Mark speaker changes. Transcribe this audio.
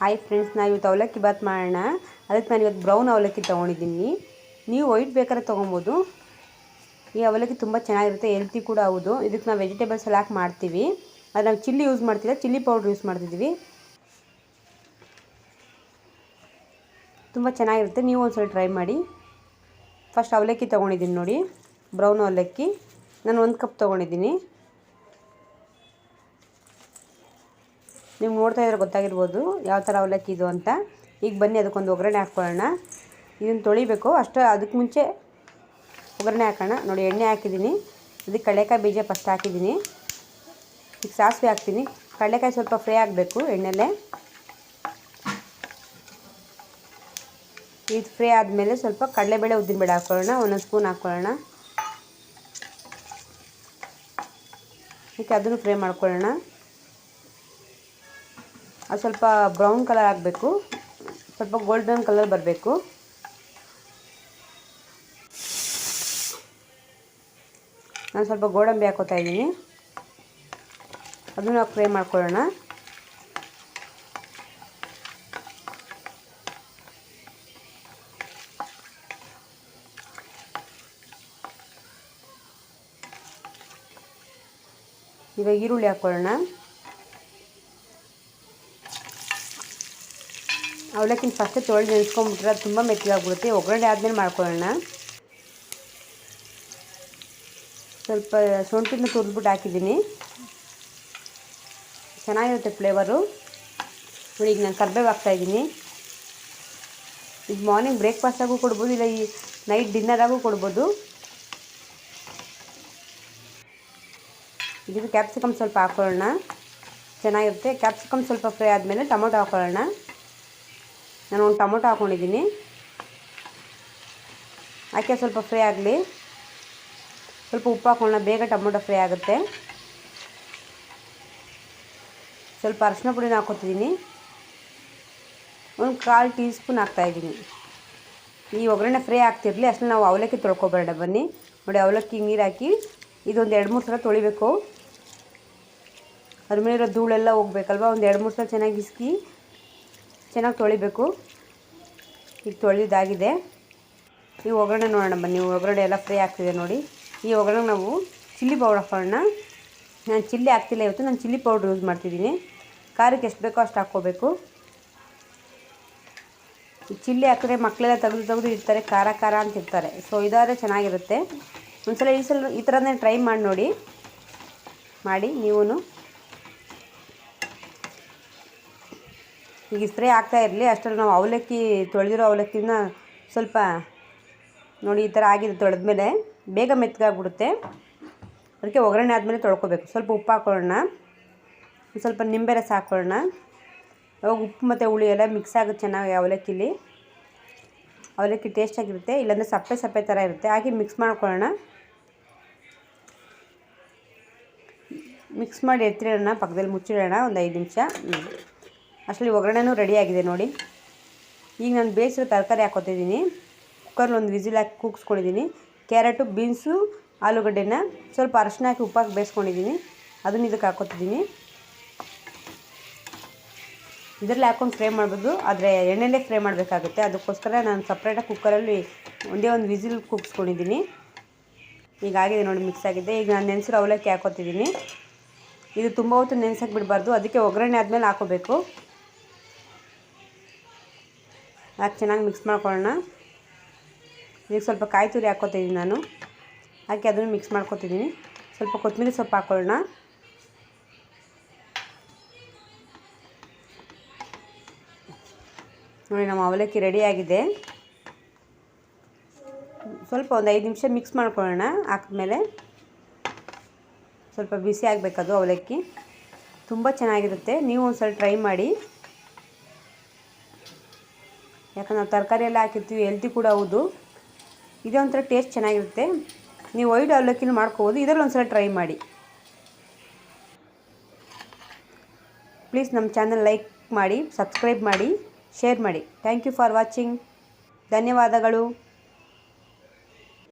Speaker 1: Hi friends ನಾವು ಇವತ್ತು ಅವಲಕ್ಕಿ ಬಾತ್ ಮಾಡೋಣ. ಅದಕ್ಕೆ ನಾನು ಇವತ್ತು ಬ್ರೌನ್ ಅವಲಕ್ಕಿ ತೊಗೊಂಡಿದ್ದೀನಿ. ನೀವು ವೈಟ್ ಬೇಕಾದ್ರೆ ತೊಗೊಬೋದು. ಈ ಅವಲಕ್ಕಿ ತುಂಬ ಚೆನ್ನಾಗಿರುತ್ತೆ ಹೆಲ್ತಿ ಕೂಡ ಹೌದು. ಇದಕ್ಕೆ ನಾವು ವೆಜಿಟೇಬಲ್ಸ್ ಎಲ್ಲ ಹಾಕಿ ಮಾಡ್ತೀವಿ. ಅದು ನಾವು ಚಿಲ್ಲಿ ಯೂಸ್ ಮಾಡ್ತಿಲ್ಲ ಚಿಲ್ಲಿ ಪೌಡ್ರ್ ಯೂಸ್ ಮಾಡ್ತಿದ್ದೀವಿ ತುಂಬ ಚೆನ್ನಾಗಿರುತ್ತೆ, ನೀವು ಒಂದು ಸಲ ಟ್ರೈ ಮಾಡಿ. ಫಸ್ಟ್ ಅವಲಕ್ಕಿ ತೊಗೊಂಡಿದ್ದೀನಿ ನೋಡಿ ಬ್ರೌನ್ ಅವಲಕ್ಕಿ. ನಾನು ಒಂದು ಕಪ್ ತೊಗೊಂಡಿದ್ದೀನಿ. ನೀವು ನೋಡ್ತಾ ಇದ್ರೆ ಗೊತ್ತಾಗಿರ್ಬೋದು ಯಾವ ಥರ ಅವಲಕ್ಕಿ ಇದು ಅಂತ. ಈಗ ಬನ್ನಿ, ಅದಕ್ಕೊಂದು ಒಗ್ಗರಣೆ ಹಾಕ್ಕೊಳ್ಳೋಣ. ಇದನ್ನು ತೊಳಿಬೇಕು. ಅಷ್ಟು, ಅದಕ್ಕೆ ಮುಂಚೆ ಒಗ್ಗರಣೆ ಹಾಕೋಣ. ನೋಡಿ, ಎಣ್ಣೆ ಹಾಕಿದ್ದೀನಿ. ಇದಕ್ಕೆ ಕಡಲೆಕಾಯಿ ಬೀಜ ಫಸ್ಟ್ ಹಾಕಿದ್ದೀನಿ. ಈಗ ಸಾಸಿವೆ ಹಾಕ್ತೀನಿ. ಕಡಲೆಕಾಯಿ ಸ್ವಲ್ಪ ಫ್ರೈ ಆಗಬೇಕು ಎಣ್ಣೆಲೆ. ಇದು ಫ್ರೈ ಆದಮೇಲೆ ಸ್ವಲ್ಪ ಕಡಲೆಬೇಳೆ ಉದ್ದಿನಬೇಳೆ ಹಾಕ್ಕೊಳ್ಳೋಣ. ಒಂದೊಂದು ಸ್ಪೂನ್ ಹಾಕ್ಕೊಳ್ಳೋಣ. ಈಗ ಅದನ್ನು ಫ್ರೈ ಮಾಡ್ಕೊಳ್ಳೋಣ. ಅದು ಸ್ವಲ್ಪ ಬ್ರೌನ್ ಕಲರ್ ಆಗಬೇಕು. ಸ್ವಲ್ಪ ಗೋಲ್ಡನ್ ಕಲರ್ ಬರಬೇಕು. ನಾನು ಸ್ವಲ್ಪ ಗೋಡಂಬಿ ಹಾಕೋತಾ ಇದ್ದೀನಿ. ಅದನ್ನು ಫ್ರೈ ಮಾಡ್ಕೊಳ್ಳೋಣ. ಇವಾಗ ಈರುಳ್ಳಿ ಹಾಕ್ಕೊಳ್ಳೋಣ ಅವಲಕ್ಕಿನ ಫಸ್ಟೇ ತೊಳೆದು ನೆನೆಸ್ಕೊಂಡ್ಬಿಟ್ರೆ ಅದು ತುಂಬ ಮೆತ್ತಗಾಗ್ಬಿಡುತ್ತೆ ಒಗ್ಗರಣೆ ಆದಮೇಲೆ ಮಾಡ್ಕೊಳ್ಳೋಣ. ಸ್ವಲ್ಪ ಶುಂಠಿನ ತುರಿದ್ಬಿಟ್ಟು ಹಾಕಿದ್ದೀನಿ. ಚೆನ್ನಾಗಿರುತ್ತೆ ಫ್ಲೇವರು ನೋಡಿ, ಈಗ ನಾನು ಕರ್ಬೇವು ಹಾಕ್ತಾಯಿದ್ದೀನಿ ಈಗ ಮಾರ್ನಿಂಗ್ ಬ್ರೇಕ್ಫಾಸ್ಟಾಗೂ ಕೊಡ್ಬೋದು, ಇಲ್ಲ ಈ ನೈಟ್ ಡಿನ್ನರಾಗೂ ಕೊಡ್ಬೋದು. ಇದು ಕ್ಯಾಪ್ಸಿಕಮ್ ಸ್ವಲ್ಪ ಹಾಕ್ಕೊಳ್ಳೋಣ ಚೆನ್ನಾಗಿರುತ್ತೆ. ಕ್ಯಾಪ್ಸಿಕಮ್ ಸ್ವಲ್ಪ ಫ್ರೈ ಆದಮೇಲೆ ಟೊಮೊಟೊ ಹಾಕ್ಕೊಳ್ಳೋಣ ನಾನು ಒಂದು ಟೊಮೊಟೊ ಹಾಕ್ಕೊಂಡಿದ್ದೀನಿ ಹಾಕಿ ಸ್ವಲ್ಪ ಫ್ರೈ ಆಗಲಿ. ಸ್ವಲ್ಪ ಉಪ್ಪು ಹಾಕೊಳ್ಳೋಣ ಬೇಗ ಟೊಮೊಟೊ ಫ್ರೈ ಆಗುತ್ತೆ. ಸ್ವಲ್ಪ ಅರಶಿನ ಪುಡಿನ ಹಾಕ್ಕೊತಿದ್ದೀನಿ ಒಂದು ಕಾಲು ಟೀ ಸ್ಪೂನ್ ಹಾಕ್ತಾಯಿದ್ದೀನಿ ಈ ಒಗ್ಗರಣೆ ಫ್ರೈ ಆಗ್ತಿರಲಿ ಅಷ್ಟು ನಾವು ಅವಲಕ್ಕಿ ತೊಳ್ಕೊಬೇಡ ಬನ್ನಿ. ನೋಡಿ, ಅವಲಕ್ಕಿ ನೀರು ಹಾಕಿ ಇದೊಂದು ಎರಡು ಮೂರು ಸಲ ತೊಳಿಬೇಕು. ಅದ್ರ ಮೇಲಿರೋ ಧೂಳೆಲ್ಲ ಹೋಗ್ಬೇಕಲ್ವ? ಒಂದು ಎರಡು ಮೂರು ಸಲ ಚೆನ್ನಾಗಿ ಇಸ್ಕಿ ಚೆನ್ನಾಗಿ ತೊಳಿಬೇಕು. ಈಗ ತೊಳೆಯೋದಾಗಿದೆ ಈ ಒಗ್ಗರಣೆ ನೋಡೋಣ ಬನ್ನಿ. ಒಗ್ಗರಣೆ ಎಲ್ಲ ಫ್ರೈ ಆಗ್ತಿದೆ ನೋಡಿ. ಈ ಒಗ್ಗರಣೆ ನಾವು ಚಿಲ್ಲಿ ಪೌಡರ್ ಹಾಕೋಣ. ನಾನು ಚಿಲ್ಲಿ ಹಾಕ್ತಿಲ್ಲ ಇವತ್ತು. ನಾನು ಚಿಲ್ಲಿ ಪೌಡ್ರ್ ಯೂಸ್ ಮಾಡ್ತಿದ್ದೀನಿ. ಖಾರಕ್ಕೆ ಎಷ್ಟು ಬೇಕೋ ಅಷ್ಟು ಹಾಕ್ಕೋಬೇಕು. ಚಿಲ್ಲಿ ಹಾಕಿದ್ರೆ ಮಕ್ಕಳೆಲ್ಲ ತೆಗೆದು ತೆಗೆದು ಇರ್ತಾರೆ ಖಾರ ಖಾರ ಅಂತ ಇರ್ತಾರೆ ಸೊ, ಇದಾದರೆ ಚೆನ್ನಾಗಿರುತ್ತೆ. ಒಂದ್ಸಲ ಈ ಸಲ ಈ ಥರನೇ ಟ್ರೈ ಮಾಡಿ ನೋಡಿ. ಮಾಡಿ ನೀವೂ ಈಗ ಸ್ಪ್ರೇ ಆಗ್ತಾ ಇರಲಿ, ಅಷ್ಟರಲ್ಲಿ ನಾವು ಅವಲಕ್ಕಿ ತೊಳೆದಿರೋ ಅವಲಕ್ಕಿನ ಸ್ವಲ್ಪ ನೋಡಿ ಈ ಥರ ಆಗಿದೆ ತೊಳೆದ್ಮೇಲೆ ಬೇಗ ಮೆತ್ತಗಾಗ್ಬಿಡುತ್ತೆ ಅದಕ್ಕೆ ಒಗ್ಗರಣೆ ಆದಮೇಲೆ ತೊಳ್ಕೊಬೇಕು. ಸ್ವಲ್ಪ ಉಪ್ಪು ಹಾಕ್ಕೊಳ್ಳೋಣ ಸ್ವಲ್ಪ ನಿಂಬೆ ರಸ ಹಾಕ್ಕೊಳ್ಳೋಣ ಅವಾಗ ಉಪ್ಪು ಮತ್ತು ಹುಳಿ ಎಲ್ಲ ಮಿಕ್ಸ್ ಆಗುತ್ತೆ ಚೆನ್ನಾಗಿ ಅವಲಕ್ಕಿಲಿ. ಅವಲಕ್ಕಿ ಟೇಸ್ಟಾಗಿರುತ್ತೆ ಇಲ್ಲಾಂದರೆ ಸಪ್ಪೆ ಸಪ್ಪೆ ಥರ ಇರುತ್ತೆ. ಹಾಗೆ ಮಿಕ್ಸ್ ಮಾಡ್ಕೊಳ್ಳೋಣ. ಮಿಕ್ಸ್ ಮಾಡಿ ಎತ್ತಿರೋಣ ಪಕ್ಕದಲ್ಲಿ ಮುಚ್ಚಿಡೋಣ, ಒಂದು ಐದು ನಿಮಿಷ. ಅಷ್ಟರಲ್ಲಿ ಒಗ್ಗರಣೆನೂ ರೆಡಿಯಾಗಿದೆ ನೋಡಿ. ಈಗ ನಾನು ಬೇಯಿಸಿರೋ ತರಕಾರಿ ಹಾಕೋತಿದ್ದೀನಿ. ಕುಕ್ಕರ್ಲಿ ಒಂದು ವಿಸಿಲ್ ಹಾಕಿ ಕೂಗಿಸ್ಕೊಂಡಿದ್ದೀನಿ. ಕ್ಯಾರೆಟು ಬೀನ್ಸು ಆಲೂಗಡ್ಡೆನ ಸ್ವಲ್ಪ ಅರಶಿನ ಹಾಕಿ ಉಪ್ಪಾಕಿ ಬೇಯಿಸ್ಕೊಂಡಿದ್ದೀನಿ. ಅದನ್ನು ಇದಕ್ಕೆ ಹಾಕೋತಿದ್ದೀನಿ. ಇದರಲ್ಲಿ ಹಾಕೊಂಡು ಫ್ರೈ ಮಾಡ್ಬೋದು. ಆದರೆ ಎಣ್ಣೆಲೇ ಫ್ರೈ ಮಾಡಬೇಕಾಗುತ್ತೆ. ಅದಕ್ಕೋಸ್ಕರ ನಾನು ಸಪ್ರೇಟಾಗಿ ಕುಕ್ಕರಲ್ಲಿ ಒಂದೇ ಒಂದು ವಿಸಿಲ್ ಕೂಗಿಸ್ಕೊಂಡಿದ್ದೀನಿ. ಈಗ ಆಗಿದೆ ನೋಡಿ ಮಿಕ್ಸ್ ಆಗಿದೆ. ಈಗ ನಾನು ನೆನೆಸಿರೋ ಅವಲಕ್ಕಿ ಹಾಕೋತಿದ್ದೀನಿ. ಇದು ತುಂಬ ಹೊತ್ತು ನೆನೆಸಕ್ಕೆ ಬಿಡಬಾರ್ದು ಅದಕ್ಕೆ ಒಗ್ಗರಣೆ ಆದಮೇಲೆ ಹಾಕೋಬೇಕು. ಹಾಕಿ ಚೆನ್ನಾಗಿ ಮಿಕ್ಸ್ ಮಾಡ್ಕೊಳ್ಳೋಣ. ಈಗ ಸ್ವಲ್ಪ ಕಾಯಿ ತುರಿ ಹಾಕ್ಕೋತಿದ್ದೀನಿ ನಾನು. ಹಾಕಿ ಅದನ್ನು ಮಿಕ್ಸ್ ಮಾಡ್ಕೊತಿದ್ದೀನಿ ಸ್ವಲ್ಪ ಕೊತ್ತಂಬರಿ ಸೊಪ್ಪು ಹಾಕ್ಕೊಳ್ಳೋಣ. ನೋಡಿ, ನಮ್ಮ ಅವಲಕ್ಕಿ ರೆಡಿಯಾಗಿದೆ ಸ್ವಲ್ಪ ಒಂದು ಐದು ನಿಮಿಷ ಮಿಕ್ಸ್ ಮಾಡ್ಕೊಳ್ಳೋಣ ಹಾಕಿದ್ಮೇಲೆ. ಸ್ವಲ್ಪ ಬಿಸಿ ಆಗಬೇಕದು ಅವಲಕ್ಕಿ. ತುಂಬ ಚೆನ್ನಾಗಿರುತ್ತೆ. ನೀವು ಒಂದು ಸಲ ಟ್ರೈ ಮಾಡಿ. ಯಾಕಂದ್ರೆ ನಾವು ತರಕಾರಿ ಎಲ್ಲ ಹಾಕಿರ್ತೀವಿ ಹೆಲ್ತಿ ಕೂಡ ಹೌದು. ಇದೇ ಒಂಥರ ಟೇಸ್ಟ್ ಚೆನ್ನಾಗಿರುತ್ತೆ. ನೀವು ವೈಟ್ ಅವಲಕ್ಕಿನ ಮಾಡ್ಕೋಬೋದು. ಇದರಲ್ಲಿ ಒಂದು ಸಲ ಟ್ರೈ ಮಾಡಿ. ಪ್ಲೀಸ್ ನಮ್ಮ ಚಾನಲ್ ಲೈಕ್ ಮಾಡಿ ಸಬ್ಸ್ಕ್ರೈಬ್ ಮಾಡಿ ಶೇರ್ ಮಾಡಿ. ಥ್ಯಾಂಕ್ ಯು ಫಾರ್ ವಾಚಿಂಗ್ ಧನ್ಯವಾದಗಳು.